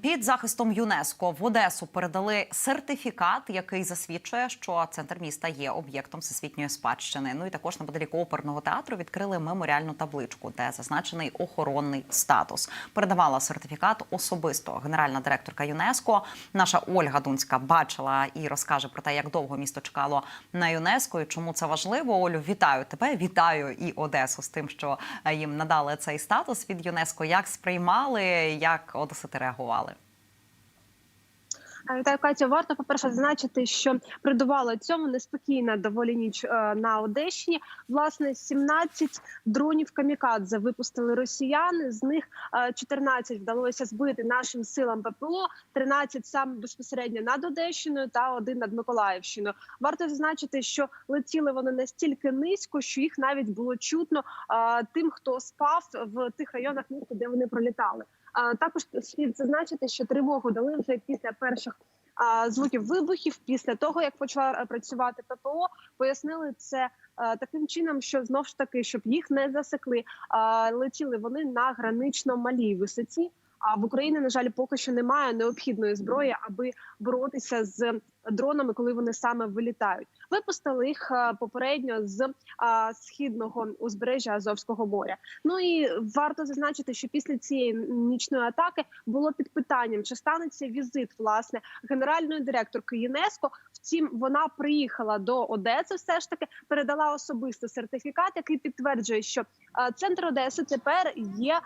Під захистом ЮНЕСКО в Одесу передали сертифікат, який засвідчує, що центр міста є об'єктом всесвітньої спадщини. Ну і також неподалік оперного театру відкрили меморіальну табличку, де зазначений охоронний статус. Передавала сертифікат особисто генеральна директорка ЮНЕСКо. Наша Ольга Дунська бачила і розкаже про те, як довго місто чекало на ЮНЕСКО і чому це важливо. Олю, вітаю тебе! Вітаю і Одесу з тим, що е, їм надали цей статус від ЮНЕСКо. Як сприймали, як одесити реагували? Вітаю, Катя. Варто по перше зазначити, що придувала цьому неспокійна доволі ніч е, на Одещині. Власне, 17 дронів камікадзе випустили росіяни. З них е, 14 вдалося збити нашим силам ППО, 13 саме безпосередньо над Одещиною та один над Миколаївщиною. Варто зазначити, що летіли вони настільки низько, що їх навіть було чутно е, тим, хто спав в тих районах міста, де вони пролітали. Також слід зазначити, що тривогу дали вже після перших звуків вибухів, після того як почала е, працювати ППО, пояснили це е, таким чином, що знов ж таки, щоб їх не засекли, летіли вони на гранично малій висоті. А в Україні, на жаль, поки що немає необхідної зброї, аби боротися з дронами, коли вони саме вилітають. Випустили їх е, попередньо з а, східного узбережжя Азовського моря. Ну і варто зазначити, що після цієї нічної атаки було під питанням, чи станеться візит власне генеральної директорки ЮНЕСКо. Втім, вона приїхала до Одеси. Все ж таки передала особисто сертифікат, який підтверджує, що а, центр Одеси тепер є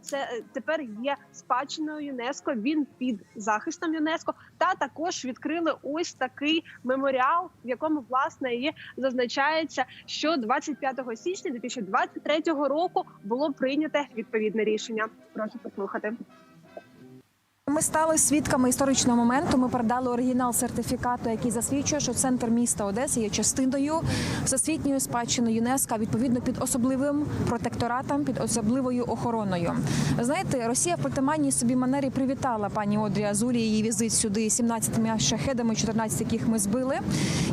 це тепер є спадщиною ЮНЕСКо. Він під захистом ЮНЕСКо. Та також відкрили ось такий меморіал, в якому власне і зазначається, що 25 січня 2023 року було прийнято відповідне рішення. Прошу послухати. Ми стали свідками історичного моменту. Ми передали оригінал сертифікату, який засвідчує, що центр міста Одеси є частиною всесвітньої спадщини ЮНЕСКО, відповідно під особливим протекторатом, під особливою охороною. Знаєте, Росія в притаманній собі манері привітала пані Одрі Азулі її візит сюди 17 шахедами, 14 яких ми збили.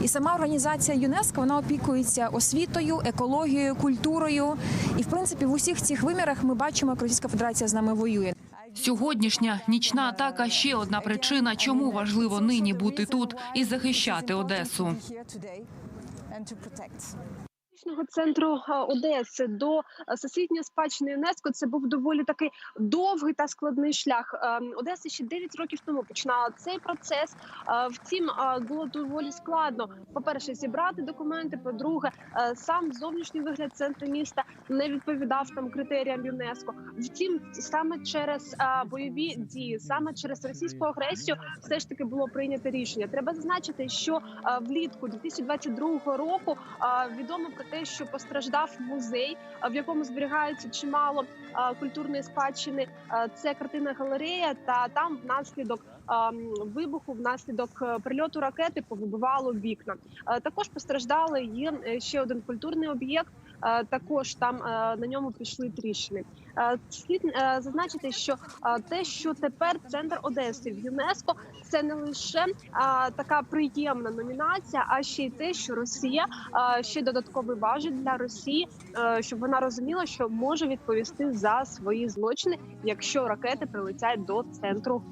І сама організація ЮНЕСКО вона опікується освітою, екологією, культурою. І в принципі в усіх цих вимірах ми бачимо, як Російська Федерація з нами воює. Сьогоднішня нічна атака ще одна причина, чому важливо нині бути тут і захищати Одесу. Історичного центру е, Одеси до е, всесвітньої спадщини ЮНЕСКО це був доволі такий довгий та складний шлях. Е, Одеса ще 9 років тому починала цей процес. Е, Втім, було доволі складно. По перше, зібрати документи. По-друге, е, сам зовнішній вигляд центру міста не відповідав там критеріям ЮНЕСКо. Втім, саме через бойові дії, саме через російську агресію, все ж таки було прийнято рішення. Треба зазначити, що влітку 2022 року відомо про те, що постраждав музей, в якому зберігається чимало культурної спадщини. Це картина галерея, та там внаслідок вибуху, внаслідок е, прильоту ракети повибивало вікна. Також постраждали є е, ще один культурний об'єкт. Е, Також там е, на ньому пішли тріщини. Е, Слід зазначити, що те, що тепер центр Одеси в ЮНЕСКО, це не лише така приємна номінація, а ще й те, що Росія ще додатковий важіль для Росії, щоб вона розуміла, що може відповісти за свої злочини, якщо ракети прилетять до центру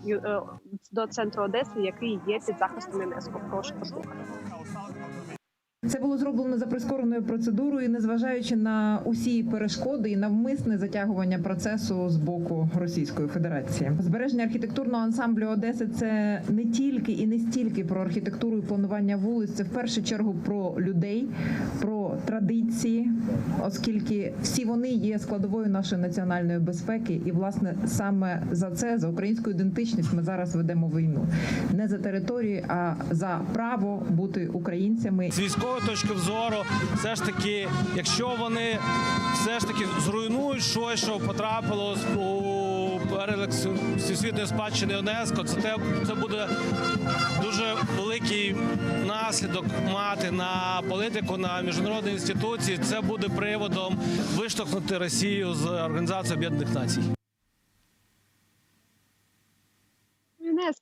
до центру Одеси, який є під захистом ЮНЕСКо. Прошу послухати. Це було зроблено за прискореною процедурою, незважаючи на усі перешкоди і навмисне затягування процесу з боку Російської Федерації. Збереження архітектурного ансамблю Одеси це не тільки і не стільки про архітектуру і планування вулиць. Це в першу чергу про людей, про традиції, оскільки всі вони є складовою нашої національної безпеки. І власне саме за це, за українську ідентичність, ми зараз ведемо війну не за територію, а за право бути українцями. з військової точки зору, все ж таки, якщо вони все ж таки зруйнують щось, що потрапило у перелік всесвітньої спадщини ЮНЕСКО, це те це буде дуже великий наслідок мати на політику, на міжнародні інституції. Це буде приводом виштовхнути Росію з Організації Об'єднаних Націй.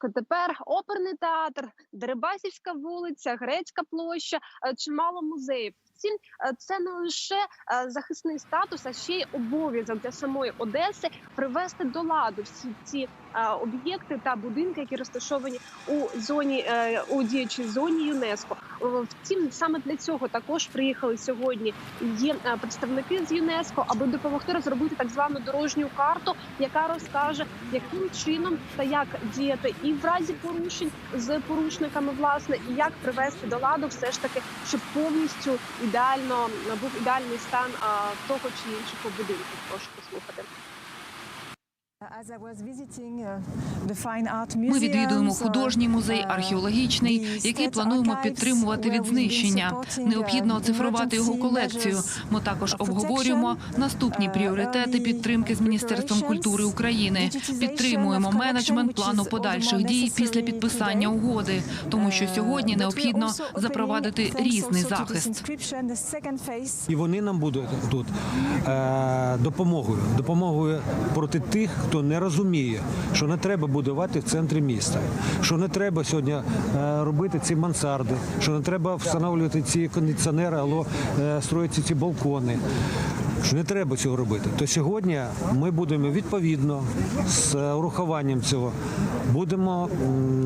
ЮНЕСКО тепер оперний театр, Дерибасівська вулиця, Грецька площа, е, чимало музеїв. Втім, е, це не лише е, захисний статус, а ще й обов'язок для самої Одеси привести до ладу всі ці е, об'єкти та будинки, які розташовані у зоні у діючій зоні ЮНЕСКо. Втім, саме для цього також приїхали сьогодні. Є представники з ЮНЕСКо, аби допомогти розробити так звану дорожню карту, яка розкаже, яким чином та як діяти і в разі порушень з порушниками, власне, і як привести до ладу, все ж таки, щоб повністю ідеально був ідеальний стан того чи іншого будинку. Прошу послухати. Ми відвідуємо художній музей, археологічний, який плануємо підтримувати від знищення. Необхідно оцифрувати його колекцію. Ми також обговорюємо наступні пріоритети підтримки з міністерством культури України. Підтримуємо менеджмент плану подальших дій після підписання угоди, тому що сьогодні необхідно запровадити різний захист. І вони нам будуть тут е, допомогою, допомогою проти тих, хто не розуміє, що не треба будувати в центрі міста, що не треба сьогодні е, робити ці мансарди, що не треба встановлювати ці кондиціонери, або е, строїти ці балкони. Що не треба цього робити, то сьогодні ми будемо відповідно з е, урахуванням цього будемо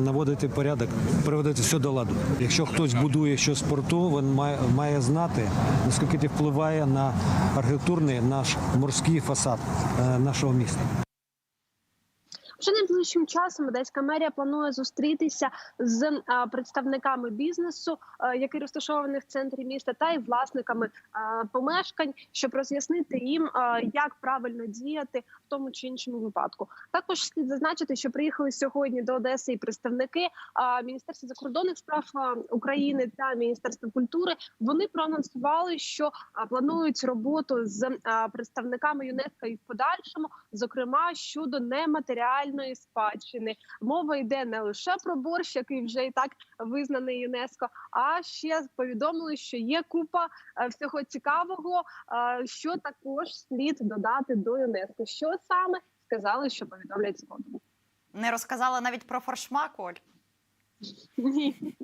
наводити порядок, приводити все до ладу. Якщо хтось будує щось порту, він має, має знати, наскільки це впливає на архітектурний наш морський фасад нашого міста. Вже найближчим часом Одеська мерія планує зустрітися з представниками бізнесу, який розташований в центрі міста, та й власниками помешкань, щоб роз'яснити їм, як правильно діяти в тому чи іншому випадку. Також слід зазначити, що приїхали сьогодні до Одеси і представники Міністерства закордонних справ України та Міністерства культури. Вони проанонсували, що планують роботу з представниками ЮНЕСКО і в подальшому, зокрема щодо нематеріальної спадщини. Мова йде не лише про борщ, який вже і так визнаний ЮНЕСКо, а ще повідомили, що є купа е, всього цікавого, е, що також слід додати до ЮНЕСКо. Що саме сказали, що повідомлять згодом? Не розказала навіть про форшмак, Оль. Ні.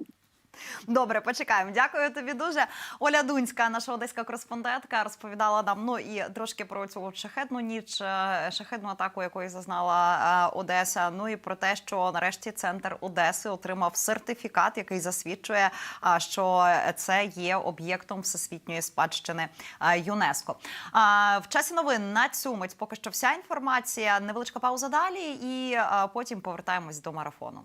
Добре, почекаємо. Дякую тобі дуже. Оля Дунська, наша одеська кореспондентка, розповідала нам ну і трошки про цю шахетну ніч, е, шахетну атаку, якої зазнала е, Одеса. Ну і про те, що нарешті центр Одеси отримав сертифікат, який засвідчує, що це є об'єктом всесвітньої спадщини е, ЮНЕСКо. В часі новин на цю мить поки що вся інформація. Невеличка пауза далі, і потім повертаємось до марафону.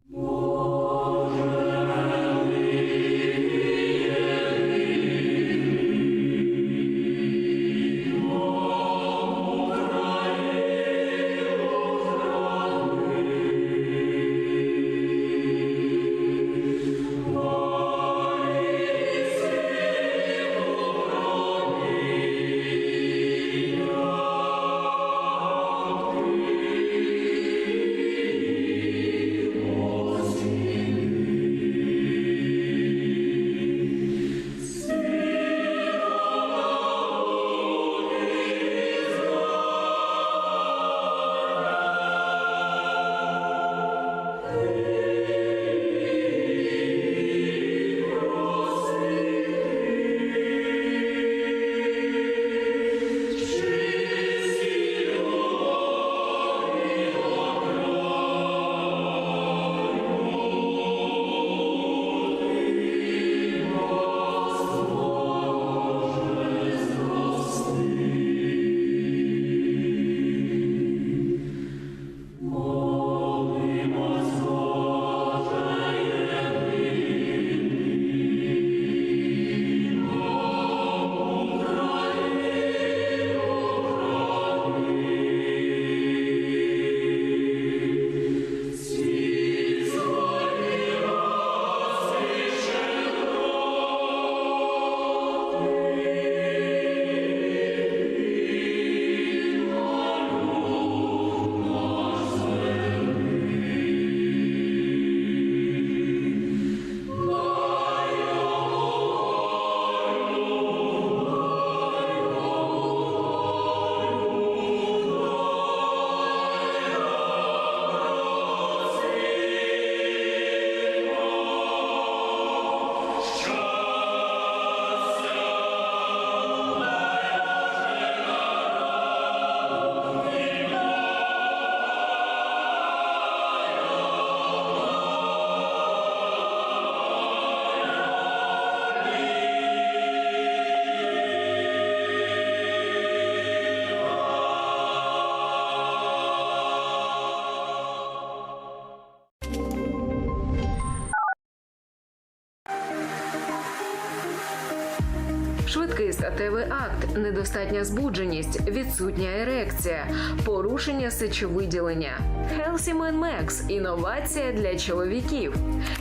Статевий акт, недостатня збудженість, відсутня ерекція, порушення сечовиділення. Healthy Man Max – інновація для чоловіків.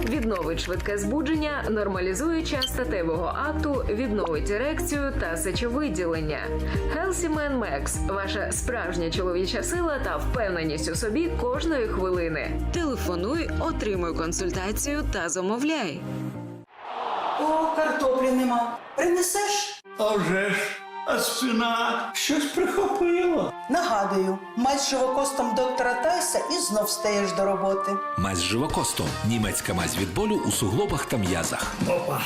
Відновить швидке збудження, нормалізує час статевого акту, відновить ерекцію та сечовиділення. Healthy Man Max – ваша справжня чоловіча сила та впевненість у собі кожної хвилини. Телефонуй, отримуй консультацію та замовляй. О, картоплі нема. Принесеш? А вже ж, а спина щось прихопило. Нагадую, мать з живокостом доктора Тайса і знов стаєш до роботи. Мазь з живокостом. Німецька мазь від болю у суглобах та м'язах. Опа.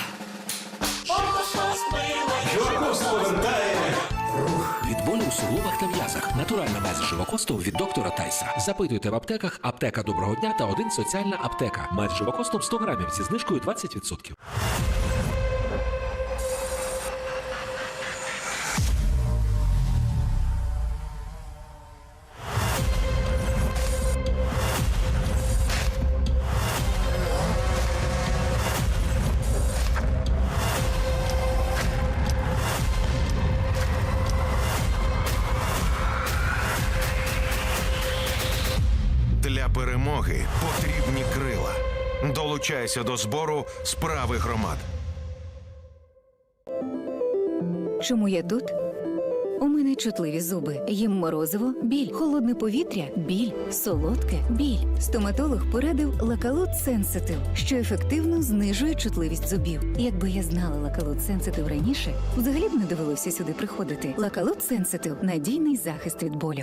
Живокост повертає. Від болю у суглобах та м'язах. Натуральна мазь з живокостом від доктора Тайса. Запитуйте в аптеках аптека доброго дня та один соціальна аптека. Мазь з живокостом 100 грамів зі знижкою 20%. Долучайся до збору справи громад. Чому я тут? У мене чутливі зуби. Їм морозиво, біль, холодне повітря, біль, солодке, біль. Стоматолог порадив лакалут Сенситив, що ефективно знижує чутливість зубів. Якби я знала лакалут Сенситив раніше, взагалі б не довелося сюди приходити. Лакалут Сенситив надійний захист від болю.